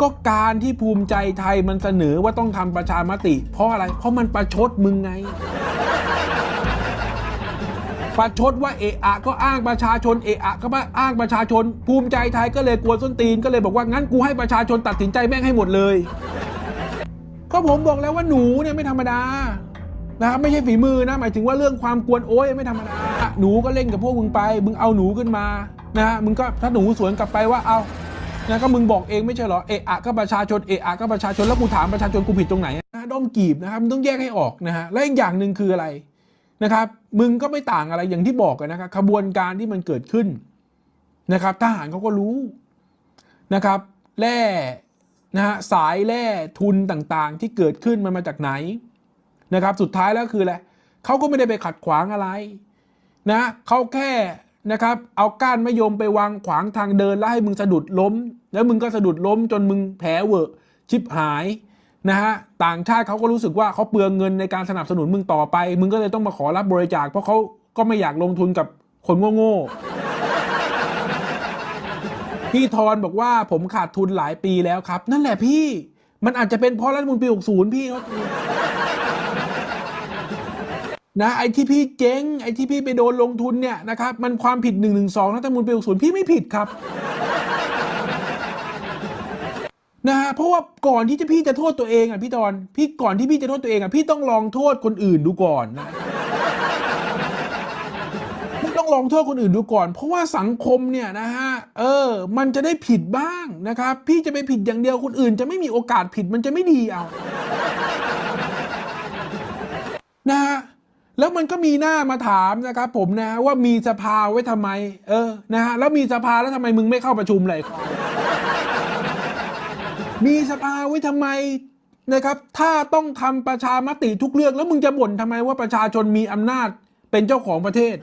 ก็การที่ภูมิใจไทยมันเสนอว่าต้องทำประชามติ เพราะอะไร เพราะมันประชดมึงไง ประชดว่าเอะอะก็อ้างประชาชนเอะอะก็มาอ้างประชาชน ภูมิใจไทยก็เลยกลัวส้นตีนก็เลยบอกว่างั้นกูให้ประชาชนตัดสินใจแม่งให้หมดเลย ก็ผมบอกแล้วว่าหนูเนี่ยไม่ธรรมดานะครับไม่ใช่ฝีมือนะ หมายถึงว่าเรื่องความกวนโอ้ยไม่ธรรมดาหนูก็เล่นกับพวกมึงไป มึงเอาหนูขึ้นมานะฮะมึงก็ถ้าหนูสวนกลับไปว่าเอา นะก็มึงบอกเองไม่ใช่เหรอเอะอะก็ประชาชนเอะอะก็ประชาชนแล้วกูถามประชาชนกูผิดตรงไหนนะด้อมกีบนะครับมึงต้องแยกให้ออกนะฮะและอีกอย่างหนึ่งคืออะไรนะครับมึงก็ไม่ต่างอะไรอย่างที่บอกกันนะครับขบวนการที่มันเกิดขึ้นนะครับทหารเขาก็รู้นะครับแร่นะฮะสายแร่ทุนต่างๆ ที่เกิดขึ้นมันมาจากไหนนะครับ สุดท้ายแล้วคืออะไรเขาก็ไม่ได้ไปขัดขวางอะไรนะเขาแค่ นะครับ เอาก้านมะยมไปวางขวางทางเดินแล้วให้มึงสะดุดล้ม แล้วมึงก็สะดุดล้มจนมึงแผลเวอะชิบหายนะฮะต่างชาติเขาก็รู้สึกว่าเขาเปลืองเงินในการสนับสนุนมึงต่อไป มึงก็เลยต้องมาขอรับบริจาค เพราะเขาก็ไม่อยากลงทุนกับคนโง่ๆพี่ทอนบอกว่าผมขาดทุนหลายปีแล้วครับ นั่นแหละพี่ มันอาจจะเป็นเพราะรัฐธรรมนูลปี60พี่เขา นะไอ้ที่พี่เจ๊งไอ้ที่พี่ไปโดนลงทุนเนี่ยนะครับมันความผิด1นึรัฐธรรมนูลปี60พี่ไม่ผิดครับนะฮะเพราะว่าก่อนที่จะพี่จะโทษตัวเองอะพี่ตอนพี่ก่อนที่พี่จะโทษตัวเองอะพี่ต้องลองโทษคนอื่นดูก่อนนะพี่ต้องลองโทษคนอื่นดูก่อน เพราะว่าสังคมเนี่ยนะฮะเออ มันจะได้ผิดบ้างนะครับ พี่จะไปผิดอย่างเดียวคนอื่น จะไม่มีโอกาสผิดมันจะไม่ดีเอา นะฮะ แล้วมันก็มีหน้ามาถามนะครับผมนะว่ามีสภาไว้ทำไม เออนะฮะแล้วมีสภาแล้วทำไมมึงไม่เข้าประชุมเลยมีสภาไว้ทำไมนะครับ ถ้าต้องทำประชามติทุกเรื่องแล้วมึงจะบ่นทำไมว่าประชาชนมีอำนาจเป็นเจ้าของประเทศ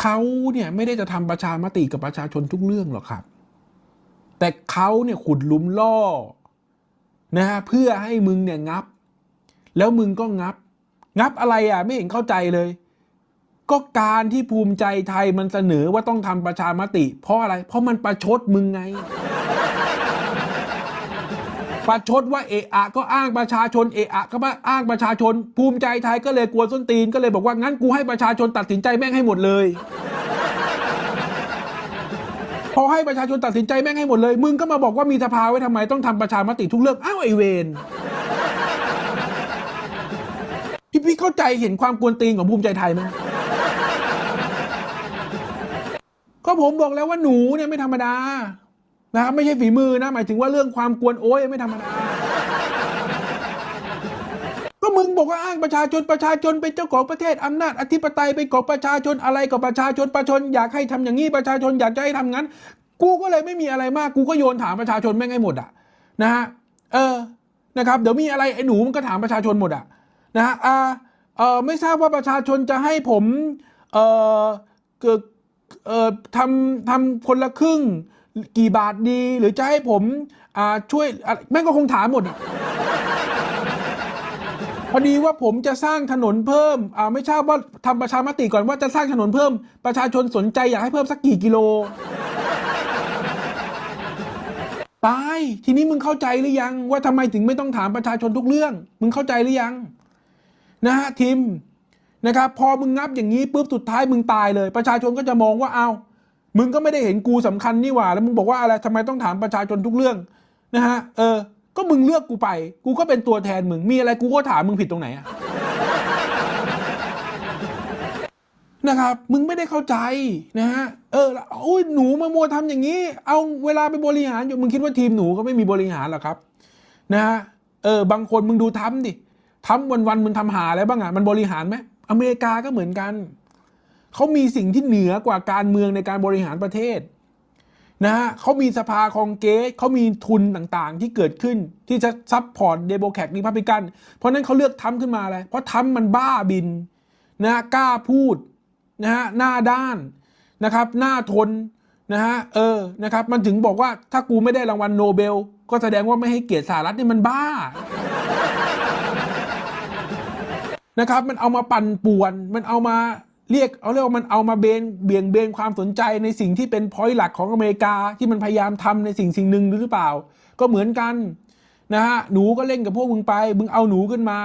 เขาเนี่ยไม่ได้จะทำประชามติกับประชาชนทุกเรื่องหรอกครับ แต่เขาเนี่ยขุดลุมล่อนะฮะเพื่อให้มึงเนี่ยงับ แล้วมึงก็งับ งับอะไรอะ ไม่เห็นเข้าใจเลย ก็การที่ภูมิใจไทยมันเสนอว่าต้องทำประชามติ เพราะอะไร เพราะมันประชดมึงไง ประชดว่าเอะอะก็อ้างประชาชนเอะอะก็มาอ้างประชาชน ภูมิใจไทยก็เลยกลัวส้นตีนก็เลยบอกว่างั้นกูให้ประชาชนตัดสินใจแม่งให้หมดเลยพอให้ประชาชนตัดสินใจแม่งให้หมดเลย มึงก็มาบอกว่ามีสภาไว้ทำไมต้องทำประชามติทุกเรื่อง อ้าวไอเวน พี่พี่เข้าใจเห็นความกวนตีนของภูมิใจไทยไหมก็ผมบอกแล้วว่าหนูเนี่ยไม่ธรรมดานะครับไม่ใช่ฝีมือนะ หมายถึงว่าเรื่องความกวนโอ้ยไม่ธรรมดา ก็มึงบอกว่าอ้างประชาชนประชาชนเป็นเจ้าของประเทศอำนาจอธิปไตยเป็นของประชาชนอะไรกับประชาชนประชาชนอยากให้ทำอย่างนี้ประชาชนอยากจะให้ทำงั้น กูก็เลยไม่มีอะไรมากกูก็โยนถามประชาชนแม่งให้หมดอะนะฮะเออนะครับ เดี๋ยวมีอะไรไอ้หนูมันก็ถามประชาชนหมดอะ นะฮะอ่าเออไม่ทราบว่าประชาชนจะให้ผมเออเกิดเออทำทำคนละครึ่งกี่บาทดี หรือจะให้ผมอ่าช่วยแม่งก็คงถามหมดพอดีว่าผมจะสร้างถนนเพิ่มอ่าไม่ทราบว่าทำประชามติก่อนว่าจะสร้างถนนเพิ่ม ประชาชนสนใจอยากให้เพิ่มสักกี่กิโลตายทีนี้มึงเข้าใจหรือยัง ว่าทำไมถึงไม่ต้องถามประชาชนทุกเรื่อง มึงเข้าใจหรือยัง นะฮะทีมนะครับพอมึงงับอย่างนี้ปุ๊บสุดท้ายมึงตายเลย ประชาชนก็จะมองว่าเอามึงก็ไม่ได้เห็นกูสำคัญนี่หว่าแล้วมึงบอกว่าอะไรทำไมต้องถามประชาชนทุกเรื่องนะฮะเออ ก็มึงเลือกกูไป กูก็เป็นตัวแทนมึงมีอะไรกูก็ถามมึงผิดตรงไหนอะนะครับ มึงไม่ได้เข้าใจนะฮะเออแล้วโอ้ยหนูมามัวทำอย่างนี้ เอาเวลาไปบริหารอยู่มึงคิดว่าทีมหนูก็ไม่มีบริหารหรอครับ นะฮะเออบางคนมึงดูทำดิ ทำวันวันมึงทำหาอะไรบ้างอะมันบริหารไหมอเมริกาก็เหมือนกัน เขามีสิ่งที่เหนือกว่าการเมืองในการบริหารประเทศนะฮะเขามีสภาคองเกสเขามีทุนต่างๆ ที่เกิดขึ้นที่จะซับพอร์ตเดโมแคกรีพับลิกัน เพราะนั้นเขาเลือกทำขึ้นมาอะไรเพราะทำมันบ้าบินนะกล้าพูดนะฮะหน้าด้านนะครับหน้าทนนะฮะเออนะครับมันถึงบอกว่าถ้ากูไม่ได้รางวัลโนเบล ก็แสดงว่าไม่ให้เกียรติสหรัฐนี่มันบ้า นะครับ มันเอามาปั่นป่วน มันเอามาเรียกเอาเรียกว่ามันเอามาเบนเบี่ยงเบนความสนใจในสิ่งที่เป็นพอยต์หลักของอเมริกาที่มันพยายามทำในสิ่งสิ่งหนึ่งหรือเปล่า ก็เหมือนกันนะฮะหนูก็เล่นกับพวกมึงไป มึงเอาหนูขึ้นมา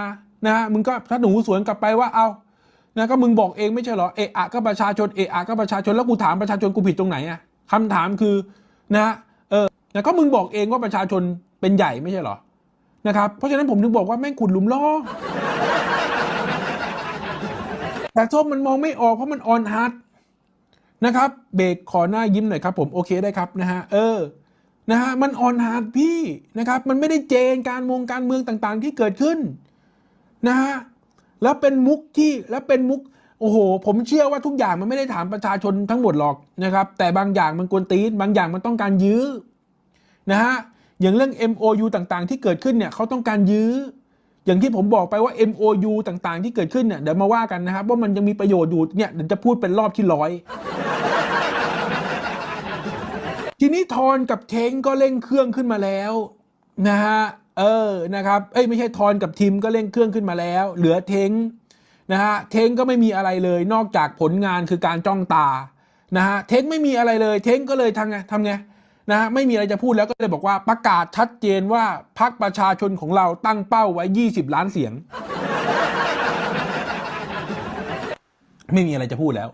นะฮะมึงก็ถ้าหนูสวนกลับไปว่าเอานะก็มึงบอกเองไม่ใช่เหรอเอะอะก็ประชาชนเอะอะก็ประชาชนแล้วกูถามประชาชนกูผิดตรงไหนอะคำถามคือนะฮะเออนะก็มึงบอกเองว่าประชาชนเป็นใหญ่ไม่ใช่เหรอนะครับเพราะฉะนั้นผมถึงบอกว่าแม่งขุดหลุมล่อ แต่ส้มมันมองไม่ออกเพราะมันออนฮาร์ดนะครับ เบรกขอหน้ายิ้มหน่อยครับผมโอเคได้ครับนะฮะเออนะฮะมันออนฮาร์ดพี่นะครับ มันไม่ได้เจนการมงการเมืองต่างๆ ที่เกิดขึ้นนะฮะแล้วเป็นมุกที่แล้วเป็นมุกโอ้โห ผมเชื่อว่าทุกอย่างมันไม่ได้ถามประชาชนทั้งหมดหรอกนะครับ แต่บางอย่างมันกวนตีนบางอย่างมันต้องการยื้อนะฮะอย่างเรื่อง MOU ต่างๆ ที่เกิดขึ้นเนี่ยเขาต้องการยื้อ อย่างที่ผมบอกไปว่า MOU ต่างๆ ที่เกิดขึ้นเนี่ยเดี๋ยวมาว่ากันนะครับว่ามันยังมีประโยชน์อยู่เนี่ยเดี๋ยวจะพูดเป็นรอบที่ร้อยทีนี้ทอนกับเทงก็เร่งเครื่องขึ้นมาแล้วนะฮะเออนะครับเอ้ยไม่ใช่ทอนกับทีมก็เร่งเครื่องขึ้นมาแล้ว เหลือเทงนะฮะเทงก็ไม่มีอะไรเลย นอกจากผลงานคือการจ้องตานะฮะเทงไม่มีอะไรเลย เทงก็เลยทำไงทำไง นะฮะไม่มีอะไรจะพูดแล้วก็เลยบอกว่าประกาศชัดเจนว่าพรรคประชาชนของเราตั้งเป้าไว้ 20 ล้านเสียง ไม่มีอะไรจะพูดแล้ว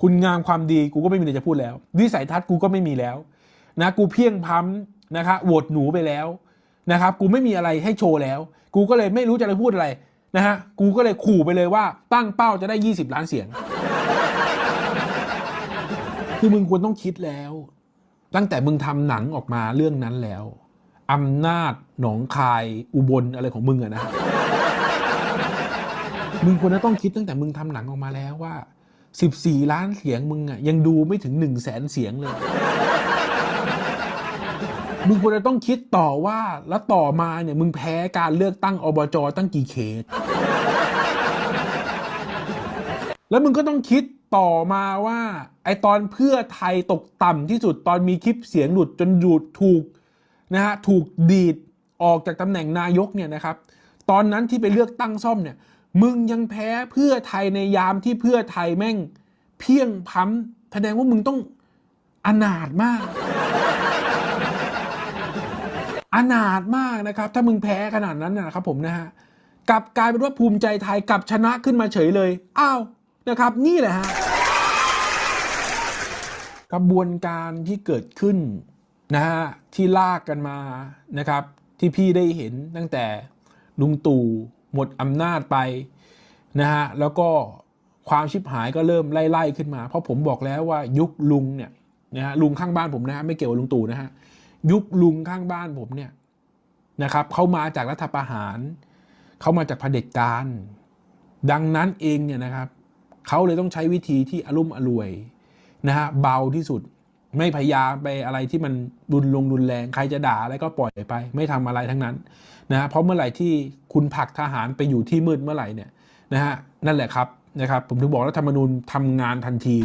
คุณงามความดีกูก็ไม่มีอะไรจะพูดแล้ววิสัยทัศน์กูก็ไม่มีแล้วนะกูเพียงพ้ำนะครับโหวตหนูไปแล้วนะครับ กูไม่มีอะไรให้โชว์แล้ว กูก็เลยไม่รู้จะไปพูดอะไรนะฮะกูก็เลยขู่ไปเลยว่าตั้งเป้าจะได้ 20 ล้านเสียง คือมึงควรต้องคิดแล้ว ตั้งแต่มึงทำหนังออกมาเรื่องนั้นแล้วอำนาจหนองคายอุบลอะไรของมึงอะนะ มึงควรจะต้องคิดตั้งแต่มึงทำหนังออกมาแล้วว่า 14 ล้านเสียงมึงอะยังดูไม่ถึง 1 0 0 0 0แสนเสียงเลย มึงควรจะต้องคิดต่อว่าแล้วต่อมาเนี่ยมึงแพ้การเลือกตั้งอบจตั้งกี่เขต แล้วมึงก็ต้องคิด ต่อมาว่า ไอตอนเพื่อไทยตกต่ำที่สุดตอนมีคลิปเสียงหลุดจนหยุดถูกนะฮะถูกดีดออกจากตำแหน่งนายกเนี่ยนะครับตอนนั้นที่ไปเลือกตั้งซ่อมเนี่ยมึงยังแพ้เพื่อไทยในยามที่เพื่อไทยแม่ง เพียงพ้ำแสดงว่ามึงต้องอนาถมาก อนาถมากนะครับ ถ้ามึงแพ้ขนาดนั้นนะนะครับผมนะฮะกลับกลายเป็นว่าภูมิใจไทยกลับชนะขึ้นมาเฉยเลย อ้าวนะครับ นี่แหละฮะ กระบวนการที่เกิดขึ้นนะฮะที่ลากกันมานะครับ ที่พี่ได้เห็นตั้งแต่ลุงตู่หมดอำนาจไปนะฮะแล้วก็ความชิบหายก็เริ่มไล่ๆขึ้นมา เพราะผมบอกแล้วว่ายุคลุงเนี่ยนะฮะลุงข้างบ้านผมนะฮะไม่เกี่ยวกับลุงตู่นะฮะยุคลุงข้างบ้านผมเนี่ยนะครับเขามาจากรัฐประหารเขามาจากเผด็จการ ดังนั้นเองเนี่ยนะครับเขาเลยต้องใช้วิธีที่อารมณ์อรวย นะฮะเบาที่สุดไม่พยายามไปอะไรที่มันรุนลงรุนแรงใครจะด่าอะไรก็ปล่อยไป ไม่ทำอะไรทั้งนั้นนะะเพราะเมื่อไหร่ที่คุณผลักทหารไปอยู่ที่มืดเมื่อไหร่เนี่ยนะฮะนั่นแหละครับนะครับผมถึงบอกรัฐธรรมนูญทำงานทันที